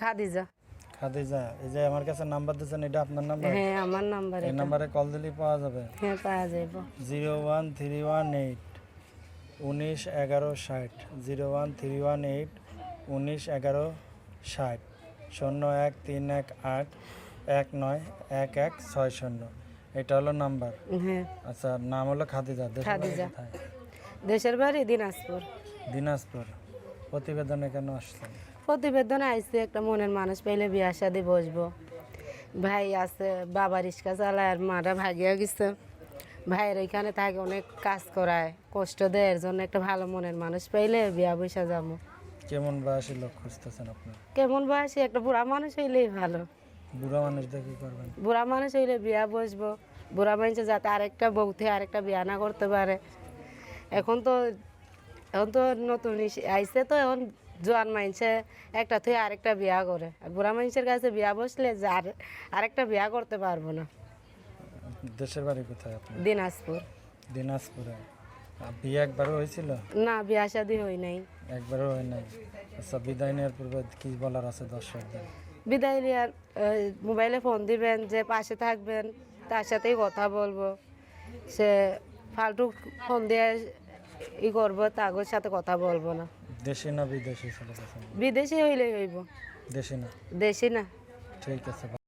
খাদিজা। খাদিজা এই যে আমার কাছে নাম্বার দিয়েছেন এটা আপনার নাম্বার? হ্যাঁ আমার নাম্বার এই নাম্বারে কল দিলেই পাওয়া যাবে। হ্যাঁ পাওয়া যাইব। Zero one three one eight উনিশ এগারো ষাট। Zero one three one eight উনিশ এগারো ষাট। শূন্য এক তিন এক আট এক নয় এক এক ছয় শূন্য। এটা হলো নাম্বার। হ্যাঁ। আচ্ছা নাম হলো খাদিজা। দেশের বাড়ি খাদিজা। দেশের বাড়ি দিনাজপুর। দিনাজপুর। প্রতিবেদনে কেন আসছেন? প্রতিবেদনে আইসি একটা মনের মানুষ পেলে বিয়া শাদি বসবো। ভাই আছে বাবা রিক্সা চালায় আর মারা ভাগিয়া গেছে। ভাইয়ের এখানে থাকে অনেক কাজ করায় কষ্ট দেয় এর জন্য একটা ভালো মনের মানুষ পাইলে বিয়া বৈশা যাব। কেমন বয়সী লোক খুঁজতেছেন আপনি কেমন বয়সী একটা বুড়া মানুষ হইলেই ভালো। বুড়া মানুষদের কি করবেন? বুড়া মানুষ হইলে বিয়া বসবো। বুড়া মানুষে যাতে আরেকটা বউতে আরেকটা বিয়া না করতে পারে। এখন তো এখন তো নতুন আইসে তো এখন জোয়ান মানুষে একটা থেকে আরেকটা বিয়া করে। আর বুড়া মানুষের কাছে বিয়া বসলে যে আর- আরেকটা বিয়া করতে পারব না। দেশের বাড়ি কোথায় আপনি দিনাজপুর। দিনাজপুরে। বিয়ে একবারও হয়েছিল? না বিয়া শাদি হই নাই। একবারও হয় নাই। আচ্ছা বিদায় নেওয়ার পূর্বে কি বলার আছে দর্শকদের? বিদায় নিয়ে মোবাইলে ফোন দিবেন যে পাশে থাকবেন তার সাথেই কথা বলব। সে ফালতু ফোন দিয়ে ই করব তাগর সাথে কথা বলব না। দেশি না বিদেশি হইলে বিদেশি হইলেই হইব। দেশি না? দেশি না। ঠিক আছে